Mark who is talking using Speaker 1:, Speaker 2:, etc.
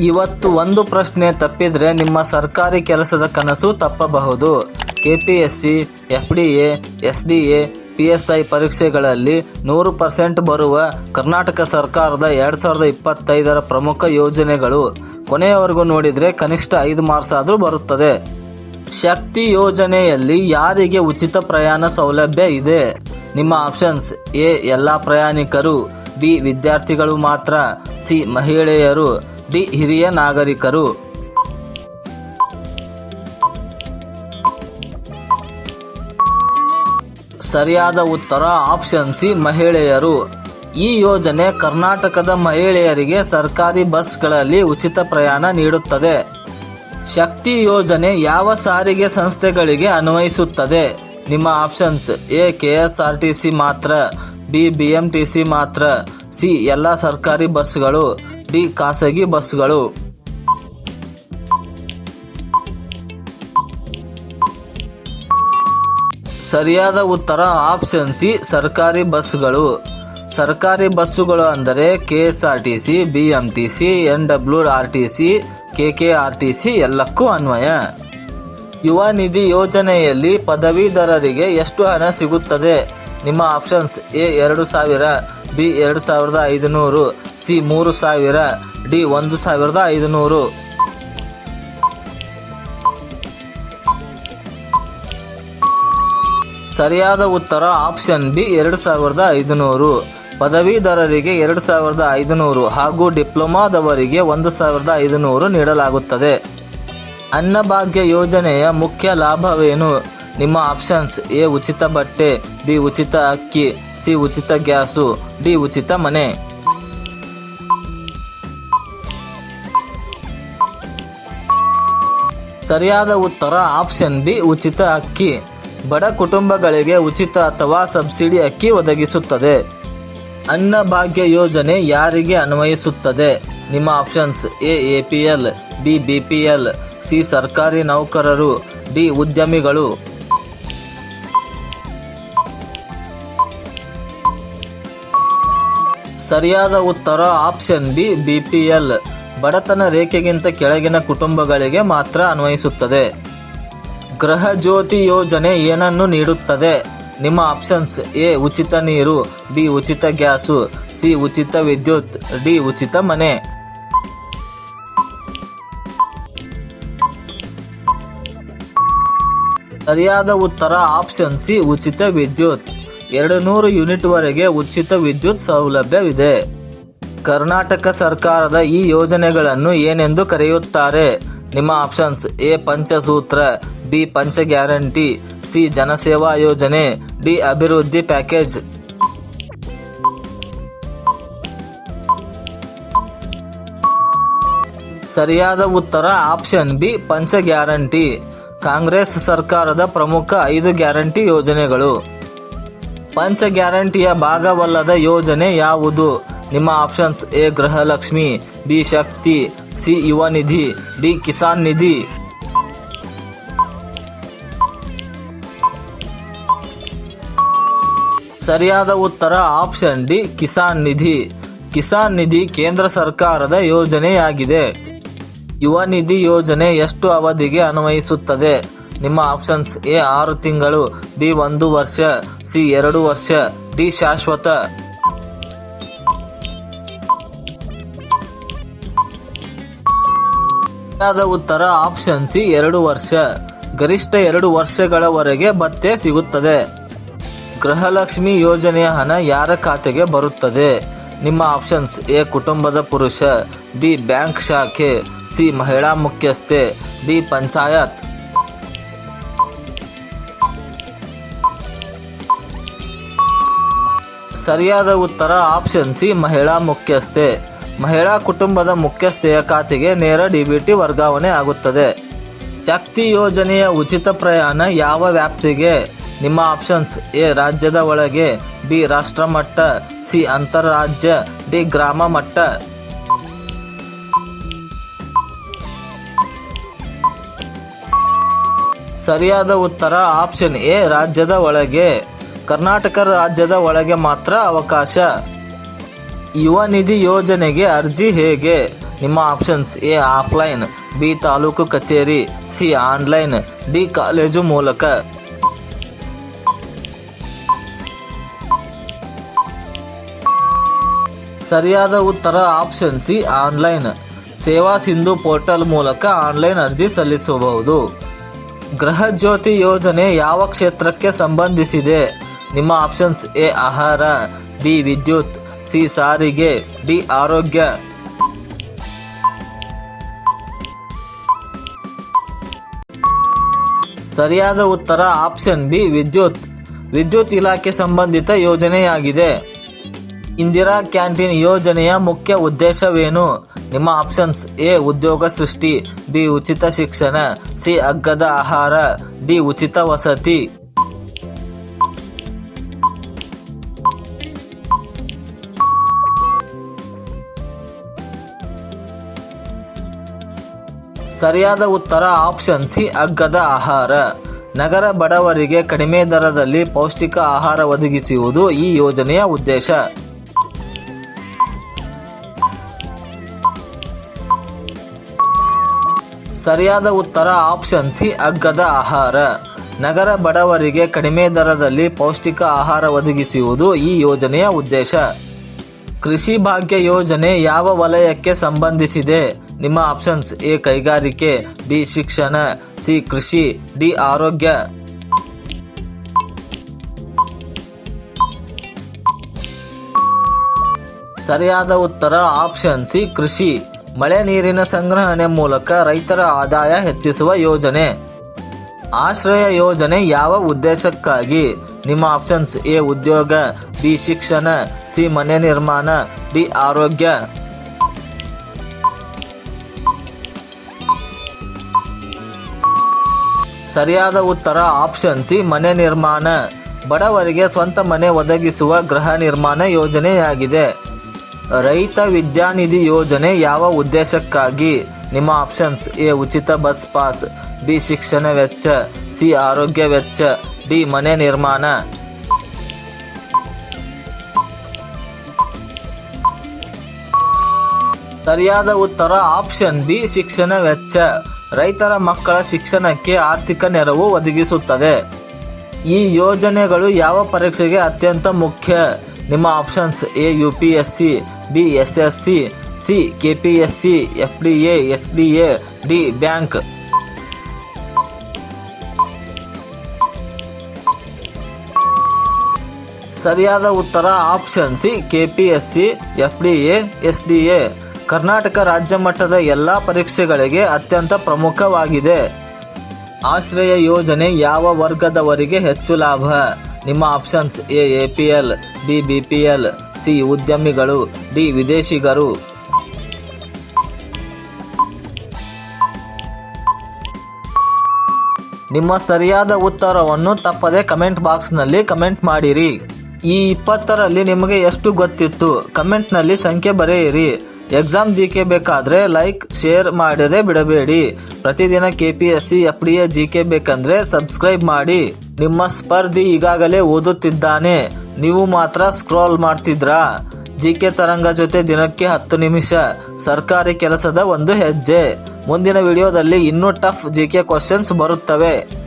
Speaker 1: ಇವತ್ತು ಒಂದು ಪ್ರಶ್ನೆ ತಪ್ಪಿದ್ರೆ ನಿಮ್ಮ ಸರ್ಕಾರಿ ಕೆಲಸದ ಕನಸು ತಪ್ಪಬಹುದು. ಕೆಪಿಎಸ್ಸಿ, ಎಫ್ಡಿಎ, ಎಸ್ಡಿಎ, ಪಿಎಸ್ಐ ಪರೀಕ್ಷೆಗಳಲ್ಲಿ ನೂರು ಪರ್ಸೆಂಟ್ ಬರುವ ಕರ್ನಾಟಕ ಸರ್ಕಾರದ ಎರಡ್ ಸಾವಿರದ ಇಪ್ಪತ್ತೈದರ ಪ್ರಮುಖ ಯೋಜನೆಗಳು. ಕೊನೆಯವರೆಗೂ ನೋಡಿದರೆ ಕನಿಷ್ಠ ಐದು ಮಾರ್ಕ್ಸ್ ಆದರೂ ಬರುತ್ತದೆ. ಶಕ್ತಿ ಯೋಜನೆಯಲ್ಲಿ ಯಾರಿಗೆ ಉಚಿತ ಪ್ರಯಾಣ ಸೌಲಭ್ಯ ಇದೆ? ನಿಮ್ಮ ಆಪ್ಷನ್ಸ್ ಎ, ಎಲ್ಲಾ ಪ್ರಯಾಣಿಕರು, ಬಿ, ವಿದ್ಯಾರ್ಥಿಗಳು ಮಾತ್ರ, ಸಿ, ಮಹಿಳೆಯರು. ಡಿ ಹಿರಿಯ ನಾಗರಿಕರು. ಸರಿಯಾದ ಉತ್ತರ ಆಪ್ಷನ್ ಸಿ ಮಹಿಳೆಯರು. ಈ ಯೋಜನೆ ಕರ್ನಾಟಕದ ಮಹಿಳೆಯರಿಗೆ ಸರ್ಕಾರಿ ಬಸ್ಗಳಲ್ಲಿ ಉಚಿತ ಪ್ರಯಾಣ ನೀಡುತ್ತದೆ. ಶಕ್ತಿ ಯೋಜನೆ ಯಾವ ಸಾರಿಗೆ ಸಂಸ್ಥೆಗಳಿಗೆ ಅನ್ವಯಿಸುತ್ತದೆ? ನಿಮ್ಮ options A K S R T C ಮಾತ್ರ, ಬಿ ಬಿ ಎಂಟಿಸಿ ಮಾತ್ರ, ಸಿ, ಎಲ್ಲ ಸರ್ಕಾರಿ ಬಸ್ಗಳು. ಡಿ ಖಾಸಗಿ ಬಸ್ಗಳು. ಸರಿಯಾದ ಉತ್ತರ ಆಪ್ಷನ್ ಸಿ, ಸರ್ಕಾರಿ ಬಸ್ಗಳು. ಸರ್ಕಾರಿ ಬಸ್ಸುಗಳು ಅಂದರೆ K S R T C, B M T C, N W R T C, K K R T C ಎಲ್ಲಕ್ಕೂ ಅನ್ವಯ. ಯುವ ನಿಧಿ ಯೋಜನೆಯಲ್ಲಿ ಪದವೀಧರರಿಗೆ ಎಷ್ಟು ಹಣ ಸಿಗುತ್ತದೆ? ನಿಮ್ಮ ಆಪ್ಷನ್ಸ್ ಎ ಎರಡು ಸಾವಿರ ಬಿ ಎರಡು ಸಾವಿರದ ಐದುನೂರು ಸಿ ಮೂರು ಸಾವಿರ ಡಿ ಒಂದು ಸಾವಿರದ ಐದುನೂರು. ಸರಿಯಾದ ಉತ್ತರ ಆಪ್ಷನ್ ಬಿ ಎರಡು ಸಾವಿರದ ಐದುನೂರು. ಪದವೀಧರರಿಗೆ ಎರಡು ಸಾವಿರದ ಐದುನೂರು ಹಾಗೂ ಡಿಪ್ಲೊಮಾದವರಿಗೆ ಒಂದು ಸಾವಿರದ ಐದುನೂರು ನೀಡಲಾಗುತ್ತದೆ. ಅನ್ನಭಾಗ್ಯ ಯೋಜನೆಯ ಮುಖ್ಯ ಲಾಭವೇನು? ನಿಮ್ಮ ಆಪ್ಷನ್ಸ್ ಎ ಉಚಿತ ಬಟ್ಟೆ ಬಿ ಉಚಿತ ಅಕ್ಕಿ ಸಿ ಉಚಿತ ಗ್ಯಾಸು ಡಿ ಉಚಿತ ಮನೆ. ಸರಿಯಾದ ಉತ್ತರ ಆಪ್ಷನ್ ಬಿ ಉಚಿತ ಅಕ್ಕಿ. ಬಡ ಕುಟುಂಬಗಳಿಗೆ ಉಚಿತ ಅಥವಾ ಸಬ್ಸಿಡಿ ಅಕ್ಕಿ ಒದಗಿಸುತ್ತದೆ. ಅನ್ನಭಾಗ್ಯ ಯೋಜನೆ ಯಾರಿಗೆ ಅನ್ವಯಿಸುತ್ತದೆ? ನಿಮ್ಮ options A A P L B B P L C ಸರ್ಕಾರಿ ನೌಕರರು ಡಿ ಉದ್ಯಮಿಗಳು. ಸರಿಯಾದ ಉತ್ತರ ಆಪ್ಷನ್ ಬಿ, ಬಿಪಿಎಲ್. ಬಡತನ ರೇಖೆಗಿಂತ ಕೆಳಗಿನ ಕುಟುಂಬಗಳಿಗೆ ಮಾತ್ರ ಅನ್ವಯಿಸುತ್ತದೆ. ಗೃಹ ಜ್ಯೋತಿ ಯೋಜನೆ ಏನನ್ನು ನೀಡುತ್ತದೆ? ನಿಮ್ಮ ಆಪ್ಷನ್ಸ್ ಎ, ಉಚಿತ ನೀರು, ಬಿ, ಉಚಿತ ಗ್ಯಾಸು, ಸಿ, ಉಚಿತ ವಿದ್ಯುತ್, ಡಿ, ಉಚಿತ ಮನೆ. ಸರಿಯಾದ ಉತ್ತರ ಆಪ್ಷನ್ ಸಿ, ಉಚಿತ ವಿದ್ಯುತ್. ಎರಡು ನೂರು ಯೂನಿಟ್ ವರೆಗೆ ಉಚಿತ ವಿದ್ಯುತ್ ಸೌಲಭ್ಯವಿದೆ. ಕರ್ನಾಟಕ ಸರ್ಕಾರದ ಈ ಯೋಜನೆಗಳನ್ನು ಏನೆಂದು ಕರೆಯುತ್ತಾರೆ? ನಿಮ್ಮ ಆಪ್ಷನ್ಸ್ ಎ ಪಂಚಸೂತ್ರ, ಬಿ ಪಂಚ ಗ್ಯಾರಂಟಿ ಸಿ ಜನಸೇವಾ ಯೋಜನೆ, ಡಿ ಅಭಿವೃದ್ಧಿ ಪ್ಯಾಕೇಜ್. ಸರಿಯಾದ ಉತ್ತರ ಆಪ್ಷನ್ ಬಿ ಪಂಚ ಗ್ಯಾರಂಟಿ ಕಾಂಗ್ರೆಸ್ ಸರ್ಕಾರದ ಪ್ರಮುಖ ಐದು ಗ್ಯಾರಂಟಿ ಯೋಜನೆಗಳು. ಪಂಚ ಗ್ಯಾರಂಟಿಯ ಭಾಗವಲ್ಲದ ಯೋಜನೆ ಯಾವುದು? ನಿಮ್ಮ options A, Gruhalakshmi, B, Shakti, C Yuva Nidhi D, Kisan Nidhi. ಸರಿಯಾದ ಉತ್ತರ ಆಪ್ಷನ್ ಡಿ, ಕಿಸಾನ್ ನಿಧಿ. ಕಿಸಾನ್ ನಿಧಿ ಕೇಂದ್ರ ಸರ್ಕಾರದ ಯೋಜನೆಯಾಗಿದೆ. ಯುವ ನಿಧಿ ಯೋಜನೆ ಎಷ್ಟು ಅವಧಿಗೆ ಅನ್ವಯಿಸುತ್ತದೆ? ನಿಮ್ಮ ಆಪ್ಷನ್ಸ್ ಎ ಆರು ತಿಂಗಳು, ಬಿ ಒಂದು ವರ್ಷ, ಸಿ ಎರಡು ವರ್ಷ, ಡಿ ಶಾಶ್ವತ. ಉತ್ತರ ಆಪ್ಷನ್ ಸಿ ಎರಡು ವರ್ಷ. ಗರಿಷ್ಠ ಎರಡು ವರ್ಷಗಳವರೆಗೆ ಭತ್ತೆ ಸಿಗುತ್ತದೆ. ಗೃಹಲಕ್ಷ್ಮಿ ಯೋಜನೆಯ ಹಣ ಯಾರ ಖಾತೆಗೆ ಬರುತ್ತದೆ? ನಿಮ್ಮ ಆಪ್ಷನ್ಸ್ ಎ ಕುಟುಂಬದ ಪುರುಷ, ಬಿ ಬ್ಯಾಂಕ್ ಶಾಖೆ, ಸಿ ಮಹಿಳಾ ಮುಖ್ಯಸ್ಥೆ ಡಿ ಪಂಚಾಯತ್. ಸರಿಯಾದ ಉತ್ತರ ಆಪ್ಷನ್ ಸಿ, ಮಹಿಳಾ ಮುಖ್ಯಸ್ಥೆ. ಮಹಿಳಾ ಕುಟುಂಬದ ಮುಖ್ಯಸ್ಥೆಯ ಖಾತೆಗೆ ನೇರ ಡಿಬಿಟಿ ವರ್ಗಾವಣೆ ಆಗುತ್ತದೆ. ಶಕ್ತಿ ಯೋಜನೆಯ ಉಚಿತ ಪ್ರಯಾಣ ಯಾವ ವ್ಯಾಪ್ತಿಗೆ? ನಿಮ್ಮ ಆಪ್ಷನ್ಸ್ ಎ, ರಾಜ್ಯದ ಒಳಗೆ, ಬಿ ರಾಷ್ಟ್ರ ಮಟ್ಟ ಸಿ ಅಂತಾರಾಜ್ಯ ಡಿ ಗ್ರಾಮ ಮಟ್ಟ ಸರಿಯಾದ ಉತ್ತರ ಆಪ್ಷನ್ ಎ, ರಾಜ್ಯದ ಒಳಗೆ. ಕರ್ನಾಟಕ ರಾಜ್ಯದ ಒಳಗೆ ಮಾತ್ರ ಅವಕಾಶ. ಯುವ ನಿಧಿ ಯೋಜನೆಗೆ ಅರ್ಜಿ ಹೇಗೆ? ನಿಮ್ಮ options A, offline, B, taluk ಕಚೇರಿ, ಸಿ, ಆನ್ಲೈನ್, ಡಿ, ಕಾಲೇಜು ಮೂಲಕ. ಸರಿಯಾದ ಉತ್ತರ ಆಪ್ಷನ್ ಸಿ, ಆನ್ಲೈನ್. ಸೇವಾ ಸಿಂಧು ಪೋರ್ಟಲ್ ಮೂಲಕ ಆನ್ಲೈನ್ ಅರ್ಜಿ ಸಲ್ಲಿಸಬಹುದು. ಗೃಹ ಜ್ಯೋತಿ ಯೋಜನೆ ಯಾವ ಕ್ಷೇತ್ರಕ್ಕೆ ಸಂಬಂಧಿಸಿದೆ? ನಿಮ್ಮ ಆಪ್ಷನ್ಸ್ ಎ, ಆಹಾರ, ಬಿ, ವಿದ್ಯುತ್, ಸಿ, ಸಾರಿಗೆ, ಡಿ, ಆರೋಗ್ಯ. ಸರಿಯಾದ ಉತ್ತರ ಆಪ್ಷನ್ ಬಿ, ವಿದ್ಯುತ್. ವಿದ್ಯುತ್ ಇಲಾಖೆ ಸಂಬಂಧಿತ ಯೋಜನೆಯಾಗಿದೆ. ಇಂದಿರಾ ಕ್ಯಾಂಟೀನ್ ಯೋಜನೆಯ ಮುಖ್ಯ ಉದ್ದೇಶವೇನು? ನಿಮ್ಮ ಆಪ್ಷನ್ಸ್ ಎ, ಉದ್ಯೋಗ ಸೃಷ್ಟಿ, ಬಿ, ಉಚಿತ ಶಿಕ್ಷಣ, ಸಿ, ಅಗ್ಗದ ಆಹಾರ, ಡಿ, ಉಚಿತ ವಸತಿ. ಸರಿಯಾದ ಉತ್ತರ ಆಪ್ಷನ್ ಸಿ ಅಗ್ಗದ ಆಹಾರ. ನಗರ ಬಡವರಿಗೆ ಕಡಿಮೆ ದರದಲ್ಲಿ ಪೌಷ್ಟಿಕ ಆಹಾರ ಒದಗಿಸುವುದು ಈ ಯೋಜನೆಯ ಉದ್ದೇಶ. ಸರಿಯಾದ ಉತ್ತರ ಆಪ್ಷನ್ ಸಿ ಅಗ್ಗದ ಆಹಾರ. ನಗರ ಬಡವರಿಗೆ ಕಡಿಮೆ ದರದಲ್ಲಿ ಪೌಷ್ಟಿಕ ಆಹಾರ ಒದಗಿಸುವುದು ಈ ಯೋಜನೆಯ ಉದ್ದೇಶ. ಕೃಷಿ ಭಾಗ್ಯ ಯೋಜನೆ ಯಾವ ವಲಯಕ್ಕೆ ಸಂಬಂಧಿಸಿದೆ? ನಿಮ್ಮ ಆಪ್ಷನ್ಸ್ ಎ ಕೈಗಾರಿಕೆ, ಬಿ ಶಿಕ್ಷಣ, ಸಿ ಕೃಷಿ, ಡಿ ಆರೋಗ್ಯ. ಸರಿಯಾದ ಉತ್ತರ ಆಪ್ಷನ್ ಸಿ ಕೃಷಿ. ಮಳೆ ನೀರಿನ ಸಂಗ್ರಹಣೆ ಮೂಲಕ ರೈತರ ಆದಾಯ ಹೆಚ್ಚಿಸುವ ಯೋಜನೆ. ಆಶ್ರಯ ಯೋಜನೆ ಯಾವ ಉದ್ದೇಶಕ್ಕಾಗಿ? ನಿಮ್ಮ ಆಪ್ಷನ್ಸ್ ಎ ಉದ್ಯೋಗ, ಬಿ ಶಿಕ್ಷಣ, ಸಿ ಮನೆ ನಿರ್ಮಾಣ, ಡಿ ಆರೋಗ್ಯ. ಸರಿಯಾದ ಉತ್ತರ ಆಪ್ಷನ್ ಸಿ, ಮನೆ ನಿರ್ಮಾಣ. ಬಡವರಿಗೆ ಸ್ವಂತ ಮನೆ ಒದಗಿಸುವ ಗೃಹ ನಿರ್ಮಾಣ ಯೋಜನೆಯಾಗಿದೆ. ರೈತ ವಿದ್ಯಾನಿಧಿ ಯೋಜನೆ ಯಾವ ಉದ್ದೇಶಕ್ಕಾಗಿ? ನಿಮ್ಮ ಆಪ್ಷನ್ಸ್ ಎ, ಉಚಿತ ಬಸ್ ಪಾಸ್, ಬಿ, ಶಿಕ್ಷಣ ವೆಚ್ಚ, ಸಿ, ಆರೋಗ್ಯ ವೆಚ್ಚ, ಡಿ, ಮನೆ ನಿರ್ಮಾಣ. ಸರಿಯಾದ ಉತ್ತರ ಆಪ್ಷನ್ ಬಿ, ಶಿಕ್ಷಣ ವೆಚ್ಚ. ರೈತರ ಮಕ್ಕಳ ಶಿಕ್ಷಣಕ್ಕೆ ಆರ್ಥಿಕ ನೆರವು ಒದಗಿಸುತ್ತದೆ. ಈ ಯೋಜನೆಗಳು ಯಾವ ಪರೀಕ್ಷೆಗೆ ಅತ್ಯಂತ ಮುಖ್ಯ? ನಿಮ್ಮ options A, U, P, S, C, B, S S, C C, K, P, S, C, F, D, A, S, D, A, D, bank. ಸರಿಯಾದ ಉತ್ತರ option C, K, P, S, C, F, D, A, S, D SDA Karnataka ರಾಜ್ಯ ಮಟ್ಟದ ಎಲ್ಲ ಪರೀಕ್ಷೆಗಳಿಗೆ ಅತ್ಯಂತ ಪ್ರಮುಖವಾಗಿದೆ. ಆಶ್ರಯ ಯೋಜನೆ ಯಾವ ವರ್ಗದವರಿಗೆ ಹೆಚ್ಚು ಲಾಭ? ನಿಮ್ಮ options A A P L, B B P L, C, ಉದ್ಯಮಿಗಳು, ಡಿ, ವಿದೇಶಿಗರು. ನಿಮ್ಮ ಸರಿಯಾದ ಉತ್ತರವನ್ನು ತಪ್ಪದೆ ಕಮೆಂಟ್ ಬಾಕ್ಸ್ನಲ್ಲಿ ಕಮೆಂಟ್ ಮಾಡಿರಿ. ಈ ಇಪ್ಪತ್ತರಲ್ಲಿ ನಿಮಗೆ ಎಷ್ಟು ಗೊತ್ತಿತ್ತು? ಕಮೆಂಟ್ನಲ್ಲಿ ಸಂಖ್ಯೆ ಬರೆಯಿರಿ. ಎಕ್ಸಾಮ್ ಜಿ ಕೆ ಬೇಕಾದ್ರೆ ಲೈಕ್ ಶೇರ್ ಮಾಡದೆ ಬಿಡಬೇಡಿ. ಪ್ರತಿದಿನ KPSC F D A G K ಬೇಕಂದ್ರೆ ಸಬ್ಸ್ಕ್ರೈಬ್ ಮಾಡಿ. ನಿಮ್ಮ ಸ್ಪರ್ಧಿ ಈಗಾಗಲೇ ಓದುತ್ತಿದ್ದಾನೆ. ನೀವು ಮಾತ್ರ ಸ್ಕ್ರೋಲ್ ಮಾಡ್ತಿದ್ರಾ? ಜಿ ಕೆ ತರಂಗ ಜೊತೆ ದಿನಕ್ಕೆ ಹತ್ತು ನಿಮಿಷ. ಸರ್ಕಾರಿ ಕೆಲಸದ ಒಂದು ಹೆಜ್ಜೆ. ಮುಂದಿನ ವಿಡಿಯೋದಲ್ಲಿ ಇನ್ನೂ ಟಫ್ ಜಿ ಕೆ ಕ್ವಶನ್ಸ್ ಬರುತ್ತವೆ.